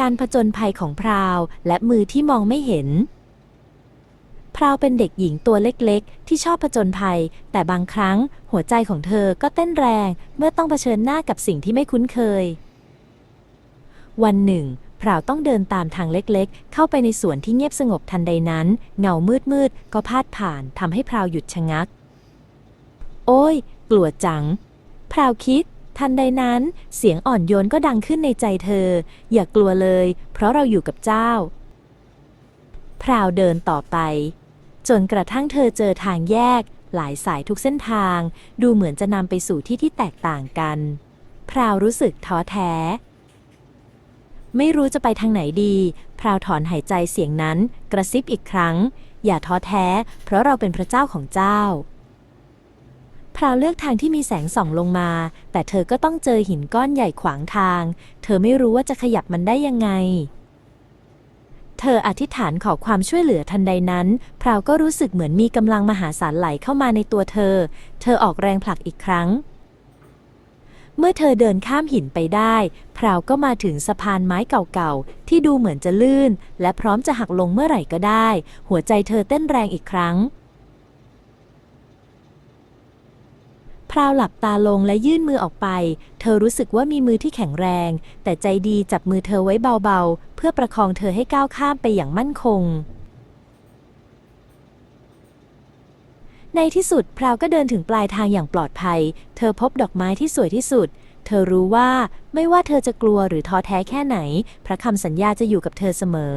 การผจญภัยของพราวและมือที่มองไม่เห็น พราวเป็นเด็กหญิงตัวเล็กๆ ที่ชอบผจญภัย แต่บางครั้งหัวใจของเธอก็เต้นแรงเมื่อต้องเผชิญหน้ากับสิ่งที่ไม่คุ้นเคย วันหนึ่งพราวต้องเดินตามทางเล็กๆ เข้าไปในสวนที่เงียบสงบทันใดนั้น เงามืดๆ ก็พาดผ่านทำให้พราวหยุดชะงัก โอ้ย กลัวจัง พราวคิด ทันใดนั้น เสียงอ่อนโยนก็ดังขึ้นในใจเธอ อย่ากลัวเลย เพราะเราอยู่กับเจ้า พราวเดินต่อไป จนกระทั่งเธอเจอทางแยก หลายสายทุกเส้นทาง ดูเหมือนจะนำไปสู่ที่ที่แตกต่างกัน พราวรู้สึกท้อแท้ ไม่รู้จะไปทางไหนดี พราวถอนหายใจเสียงนั้น กระซิบอีกครั้ง อย่าท้อแท้ เพราะเราเป็นพระเจ้าของเจ้า พราวเลือกทางที่มีแสงส่องลงมา แต่เธอก็ต้องเจอหินก้อนใหญ่ขวางทาง เธอไม่รู้ว่าจะขยับมันได้ยังไง เธออธิษฐานขอความช่วยเหลือทันใดนั้น พราวก็รู้สึกเหมือนมีกำลังมหาศาลไหลเข้ามาในตัวเธอ เธอออกแรงผลักอีกครั้ง เมื่อเธอเดินข้ามหินไปได้ พราวก็มาถึงสะพานไม้เก่าๆ ที่ดูเหมือนจะลื่น และพร้อมจะหักลงเมื่อไหร่ก็ได้ หัวใจเธอเต้นแรงอีกครั้ง พ ราวหลับตาลงและยื่นมือออกไป เธอรู้สึกว่ามีมือที่แข็งแรง แต่ใจดีจับมือเธอไว้เบาๆ เพื่อประคองเธอให้ก้าวข้ามไปอย่างมั่นคง ในที่สุดพราวก็เดินถึงปลายทางอย่างปลอดภัย เธอพบดอกไม้ที่สวยที่สุด เธอรู้ว่าไม่ว่าเธอจะกลัวหรือท้อแท้แค่ไหน พระคำสัญญาจะอยู่กับเธอเสมอ